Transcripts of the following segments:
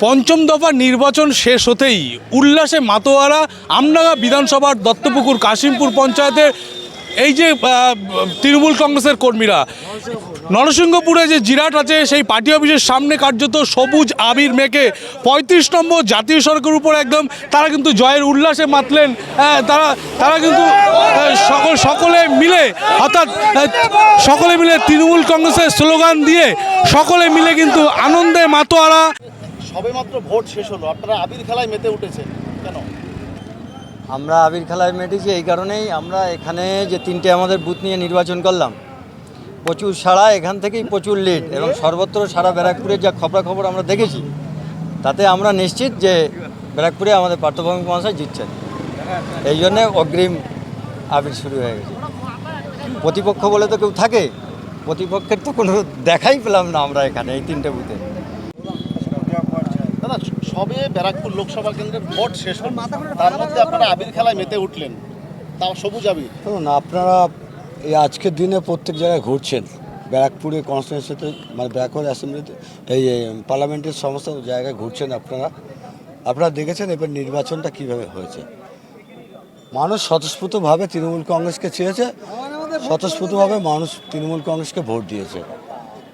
পঞ্চম দফা নির্বাচন শেষ হতেই উল্লাসে মাতোয়ারা আমডাঙ্গা বিধানসভার দত্তপুকুর কাশিমপুর পঞ্চায়েতের এই যে তৃণমূল কংগ্রেসের কর্মীরা নরসিংহপুরে যে জিরাট আছে সেই পার্টি অফিসের সামনে কার্যত সবুজ আবির মেখে পঁয়ত্রিশ নম্বর জাতীয় সড়কের উপর একদম তারা কিন্তু জয়ের উল্লাসে মাতলেন। হ্যাঁ, তারা তারা কিন্তু সকল সকলে মিলে অর্থাৎ সকলে মিলে তৃণমূল কংগ্রেসের স্লোগান দিয়ে সকলে মিলে কিন্তু আনন্দে মাতোয়ারা। সবেমাত্র ভোট শেষ হলো। আপনারা আবির খেলায় মেতে উঠেছে কেন? আমরা আবির খেলায় মেটেছি এই কারণেই আমরা এখানে যে তিনটে আমাদের বুথ নিয়ে নির্বাচন করলাম। প্রচুর সাড়া, এখান থেকেই প্রচুর লিড এবং সর্বত্র সারা ব্যারাকপুরের যা খবরাখবর আমরা দেখেছি, তাতে আমরা নিশ্চিত যে ব্যারাকপুরে আমাদের পার্থভূমি মহাশয় জিতছেন। এই জন্যে অগ্রিম আবির শুরু হয়ে গেছে। প্রতিপক্ষ বলে তো কেউ থাকে, প্রতিপক্ষের তো কোনো দেখাই পেলাম না আমরা এখানে এই তিনটে বুথে দাদা সবে ব্যারাকপুর লোকসভা কেন্দ্রে ভোট শেষ হলো তার মধ্যে আপনারা আবির খেলায় মেতে উঠলেন। তাও সবুজ আবির। শুনুন আপনারা এই আজকের দিনে প্রত্যেক জায়গায় ঘুরছেন। ব্যারাকপুরে কনস্টিটিউন্সিতে মানে ব্যারাকপুর অ্যাসেম্বলিতে এই এই পার্লামেন্টের সমস্ত জায়গায় ঘুরছেন আপনারা। আপনারা দেখেছেন এবার নির্বাচনটা কীভাবে হয়েছে। মানুষ স্বতঃস্ফূর্তভাবে তৃণমূল কংগ্রেসকে চেয়েছে। স্বতঃস্ফূর্তভাবে মানুষ তৃণমূল কংগ্রেসকে ভোট দিয়েছে।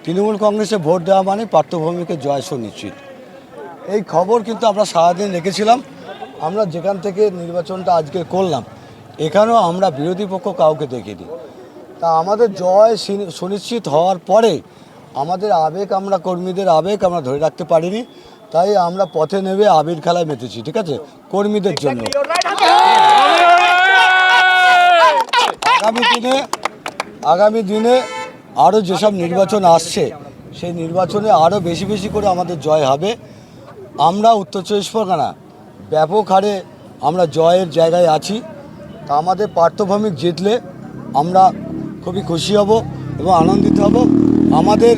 তৃণমূল কংগ্রেসে ভোট দেওয়া মানে পার্থভূমিকে জয় সুনিশ্চিত এই খবর কিন্তু আমরা সারাদিন রেখেছিলাম। আমরা যেখান থেকে নির্বাচনটা আজকে করলাম, এখানেও আমরা বিরোধী পক্ষ কাউকে দেখিনি। তা আমাদের জয় সুনিশ্চিত হওয়ার পরে আমাদের আবেগ, আমরা কর্মীদের আবেগ আমরা ধরে রাখতে পারিনি। তাই আমরা পথে নেমে আবির খেলায় মেতেছি, ঠিক আছে? কর্মীদের জন্য। আগামী দিনে আগামী দিনে আরও যেসব নির্বাচন আসছে, সেই নির্বাচনে আরও বেশি বেশি করে আমাদের জয় হবে। আমরা উত্তর চব্বিশ পরগনা, ব্যাপক হারে আমরা জয়ের জায়গায় আছি। তা আমাদের পার্থভূমিক জিতলে আমরা খুবই খুশি হব এবং আনন্দিত হব। আমাদের,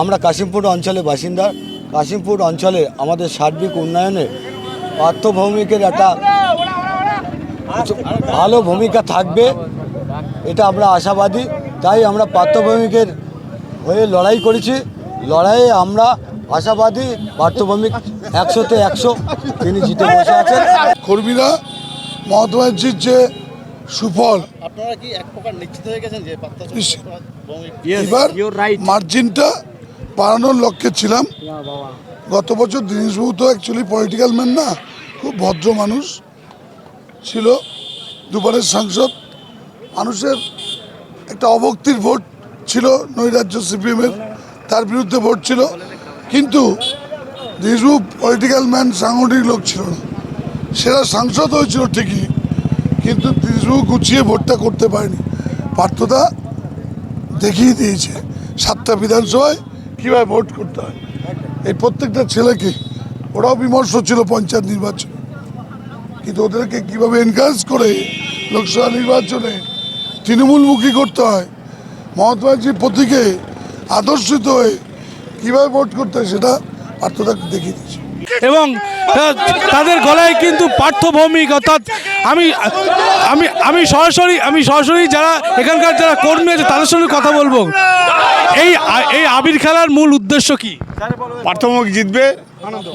আমরা কাশিমপুর অঞ্চলের বাসিন্দা। কাশিমপুর অঞ্চলে আমাদের সার্বিক উন্নয়নে পার্থভৌমিকের একটা ভালো ভূমিকা থাকবে, এটা আমরা আশাবাদী। তাই আমরা পার্থভৌমিকের হয়ে লড়াই করেছি। লড়াইয়ে আমরা আশাবাদী পার্থভৌমিক একশোতে একশো তিনি জিতে বসে আছেন। কর্মীরা মহাত্মা গান্ধীর যে সুফল আপনারা কি এক প্রকার নিশ্চিত হয়ে গেছেন যে এবার মার্জিনটা বাড়ানোর লক্ষ্যে ছিলাম। গত বছর দিনেশবাবু তো অ্যাকচুয়ালি পলিটিক্যাল ম্যান না খুব ভদ্র মানুষ ছিল দুবারের সাংসদ। মানুষের একটা অভক্তির ভোট ছিল নৈরাজ্য সিপিএমের তার বিরুদ্ধে ভোট ছিল। কিন্তু দিনেশবাবু পলিটিক্যাল ম্যান সাংগঠনিক লোক ছিল না। সেরা সাংসদ হয়েছিল ঠিকই, কিন্তু দিনেশবাবু গুছিয়ে ভোটটা করতে পারেনি। পার্থদা দেখিয়ে দিয়েছে, সাতটা বিধানসভায় কীভাবে ভোট করতে হয়। এই প্রত্যেকটা ছেলেকে, ওরাও বিমর্ষ ছিল পঞ্চায়েত নির্বাচন। কিন্তু ওদেরকে কীভাবে এনকারেজ করে লোকসভা নির্বাচনে তৃণমূলমুখী করতে হয় গান্ধীর প্রতীকে আদর্শিত হয়ে কীভাবে ভোট করতে হয় সেটা পার্থদা দেখিয়ে দিয়েছে এবং তাদের গলায় কিন্তু পার্থভৌমিক অর্থাৎ আমি আমি আমি সরাসরি আমি সরাসরি যারা এখানকার যারা কর্মী আছে তাদের সঙ্গে কথা বলব। এই এই আবির খেলার মূল উদ্দেশ্য কি? পার্থভূমিক জিতবে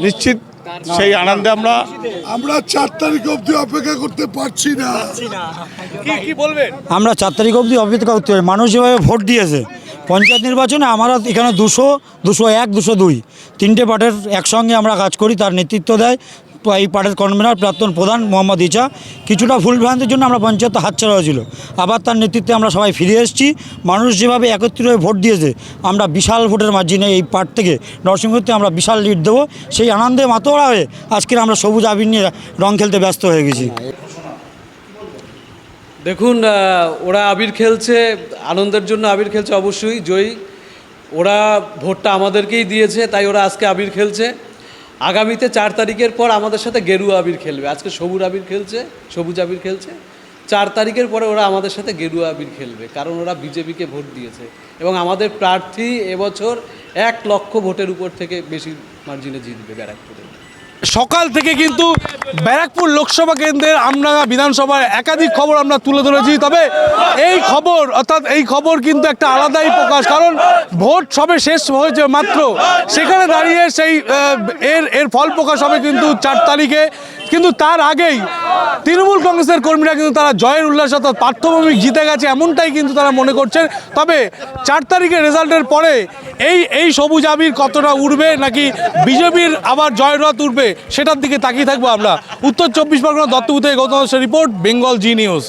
নিশ্চিত সেই আনন্দে আমরা আমরা চার তারিখ অবধি অপেক্ষা করতে পারছি না। কি কি বলবেন? আমরা চার তারিখ অবধি অপেক্ষা করতে হবে মানুষ যেভাবে ভোট দিয়েছে পঞ্চায়েত নির্বাচনে আমরা এখানে দুশো দুশো এক, দুশো দুই। তিনটে পার্টের একসঙ্গে আমরা কাজ করি, তার নেতৃত্ব দেয়। এই পার্টের কনভেনার প্রাক্তন প্রধান মোহাম্মদ ইচা। কিছুটা ভুল ভ্রান্তির জন্য আমরা পঞ্চায়েত হাতছাড়া হয়েছিল। আবার তার নেতৃত্বে আমরা সবাই ফিরে এসেছি। মানুষ যেভাবে একত্রিত হয়ে ভোট দিয়েছে, আমরা বিশাল ভোটের মার্জিনে এই পার্ট থেকে নরসিংহতে আমরা বিশাল লিড দেবো। সেই আনন্দে মাতোড়া হয়ে আজকের আমরা সবুজ আবির নিয়ে রং খেলতে ব্যস্ত হয়ে গেছি। দেখুন ওরা আবির খেলছে, আনন্দের জন্য আবির খেলছে অবশ্যই, জয়ী। ওরা ভোটটা আমাদেরকেই দিয়েছে, তাই ওরা আজকে আবির খেলছে। আগামীতে চার তারিখের পর আমাদের সাথে গেরুয়া আবির খেলবে। আজকে সবুজ আবির খেলছে, সবুজ আবির খেলছে। চার তারিখের পরে ওরা আমাদের সাথে গেরুয়া আবির খেলবে, কারণ ওরা বিজেপিকে ভোট দিয়েছে। এবং আমাদের প্রার্থী এবছর এক লক্ষ ভোটের উপর থেকে বেশি মার্জিনে জিতবে ব্যারাকপুরে। সকাল থেকে কিন্তু ব্যারাকপুর লোকসভা কেন্দ্রের আমরা বিধানসভায় একাধিক খবর আমরা তুলে ধরেছি। তবে এই খবর, অর্থাৎ এই খবর কিন্তু একটা আলাদাই প্রকাশ। কারণ ভোট সবে শেষ হয়েছে মাত্র। সেখানে দাঁড়িয়ে সেই এর এর ফল প্রকাশ হবে কিন্তু চার তারিখে। কিন্তু তার আগেই তৃণমূল কংগ্রেসের কর্মীরা কিন্তু তারা জয়ের উল্লাস অর্থাৎ পার্থভূমিক জিতে গেছে, এমনটাই কিন্তু তারা মনে করছেন। তবে চার তারিখের রেজাল্টের পরে এই এই সবুজ আবির কতটা উঠবে নাকি বিজেপির আবার জয়রথ উঠবে সেটার দিকে তাকিয়ে থাকব আমরা। উত্তর চব্বিশ পরগনা দত্তপুর থেকে Gautam report, Bengal Zee news.